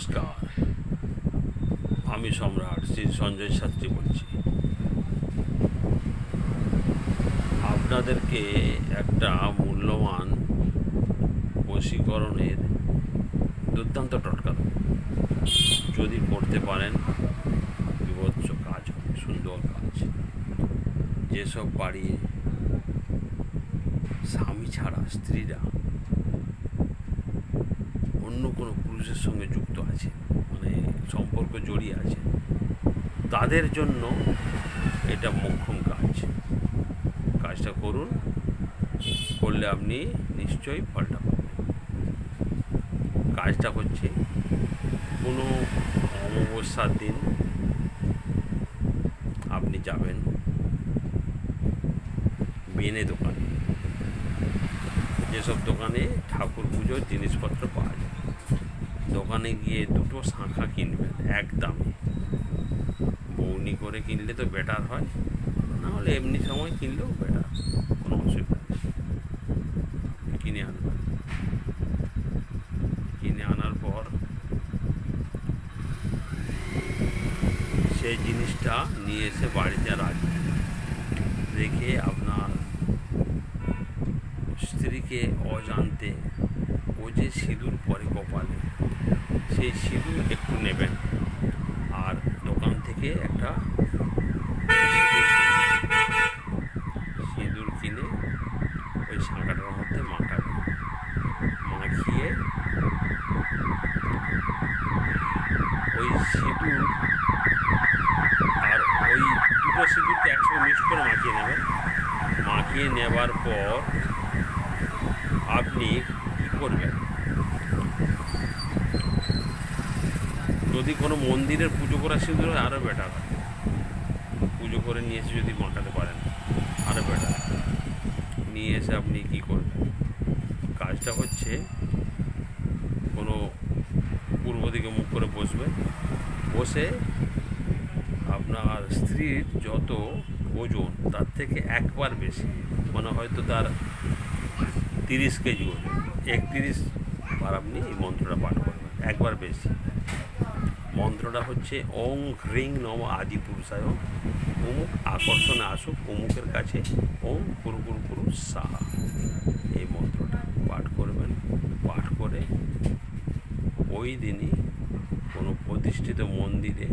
নমস্কার। আমি সম্রাট শ্রী সঞ্জয় শাস্ত্রী বলছি। আপনাদেরকে একটা মূল্যবান বশীকরণের দুর্দান্ত টটকা। যদি করতে পারেন, বিভৎস কাজ সুন্দর কাজ। যেসব বাড়ি স্বামী ছাড়া, স্ত্রীরা অন্য কোনো পুরুষের সঙ্গে যুক্ত আছে মানে সম্পর্ক জড়িয়ে আছে, তাদের জন্য এটা মোক্ষম কাজ। কাজটা করুন, করলে আপনি নিশ্চয়ই ফলটা পাবেন। কাজটা হচ্ছে কোনো অমাবস্যার দিন আপনি যাবেন বেনে দোকানে। যেসব দোকানে ঠাকুর পুজোর জিনিসপত্র পাওয়া যায়। দোকানে গিয়ে দুটো শাঁখা কিনবেন এক দামে বৌনি করে কিনলে তো বেটার হয়, না হলে এমনি সময় কিনলেও বেটার কোনো অসুবিধা নেই। কিনে আনবেন কিনে আনার পর সেই জিনিসটা নিয়ে এসে বাড়িতে রাখবেন রেখে আপনার স্ত্রীকে অজান্তে যে সিঁদুর পরে কপালে, সেই সিঁদুর একটু নেবেন। আর দোকান থেকে একটা সিঁদুর কিনে ওই শাঁখাটার মধ্যে মাখাবেন। মাখিয়ে ওই সিঁদুর আর ওই দুটো সিঁদুরকে একসঙ্গে মিক্স করে মাখিয়ে নেবেন। মাখিয়ে নেবার পর আপনি কী করবেন যদি কোনো মন্দিরের পুজো করা সিঁদুর আরও বেটার পুজো করে নিয়ে এসে যদি মাখাতে পারেন আরও বেটার নিয়ে এসে আপনি কী করবেন? কাজটা হচ্ছে কোনো পূর্ব দিকে মুখ করে বসবে। বসে আপনার স্ত্রীর যত ওজন, তার থেকে একবার বেশি। মানে হয়তো তার তিরিশ কেজি ওজন একত্রিশ বার আপনি এই মন্ত্রটা পাঠ করবেন। একবার বেশি। মন্ত্রটা হচ্ছে ওং হ্রিং নম আদি পুরুষায় অমুক আকর্ষণে আসুক, অমুকের কাছে ওম কুরু কুরু কুরু সাহা। এই মন্ত্রটা পাঠ করবেন। পাঠ করে ওই দিনই কোনো প্রতিষ্ঠিত মন্দিরে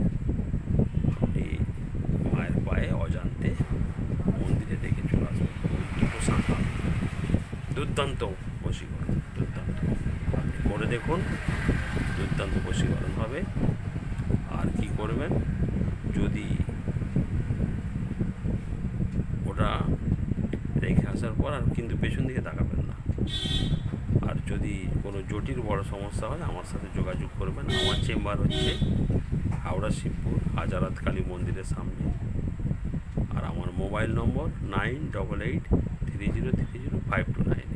আপনি মায়ের পায়ে অজান্তে মন্দিরে রেখে চলে আসবেন ওই দুটো শাখা দুর্দান্ত বশীকরণ, দুর্দান্ত। আপনি করে দেখুন, দুর্দান্ত বশীকরণ হবে। আর কি করবেন? যদি ওটা রেখে আসার পর আর কিন্তু পেছন দিকে তাকাবেন না। আর যদি কোনো জটিল বড় সমস্যা হয়, আমার সাথে যোগাযোগ করবেন। আমার চেম্বার হচ্ছে হাওড়া শিবপুর, হাজারাত কালী মন্দিরের সামনে। আর আমার mobile number nine double eight three zero three zero five two nine